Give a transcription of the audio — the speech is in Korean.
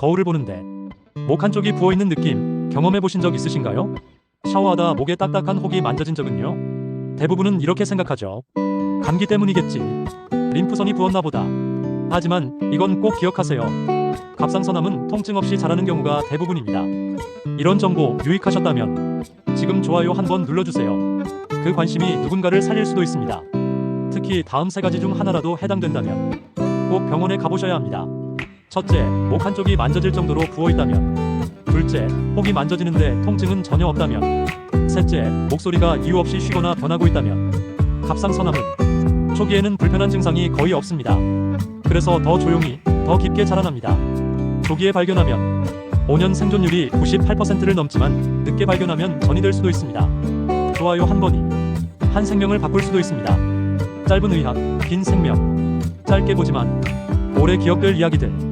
거울을 보는데 목 한쪽이 부어있는 느낌 경험해 보신 적 있으신가요? 샤워하다 목에 딱딱한 혹이 만져진 적은요? 대부분은 이렇게 생각하죠. 감기 때문이겠지. 림프선이 부었나 보다. 하지만 이건 꼭 기억하세요. 갑상선암은 통증 없이 자라는 경우가 대부분입니다. 이런 정보 유익하셨다면 지금 좋아요 한번 눌러주세요. 그 관심이 누군가를 살릴 수도 있습니다. 특히 다음 세 가지 중 하나라도 해당된다면 꼭 병원에 가보셔야 합니다. 첫째, 목 한쪽이 만져질 정도로 부어있다면. 둘째, 혹이 만져지는데 통증은 전혀 없다면. 셋째, 목소리가 이유 없이 쉬거나 변하고 있다면. 갑상선암은 초기에는 불편한 증상이 거의 없습니다. 그래서 더 조용히, 더 깊게 자라납니다. 조기에 발견하면 5년 생존율이 98%를 넘지만 늦게 발견하면 전이 될 수도 있습니다. 좋아요 한 번이 한 생명을 바꿀 수도 있습니다. 짧은 의학, 긴 생명. 짧게 보지만 오래 기억될 이야기들.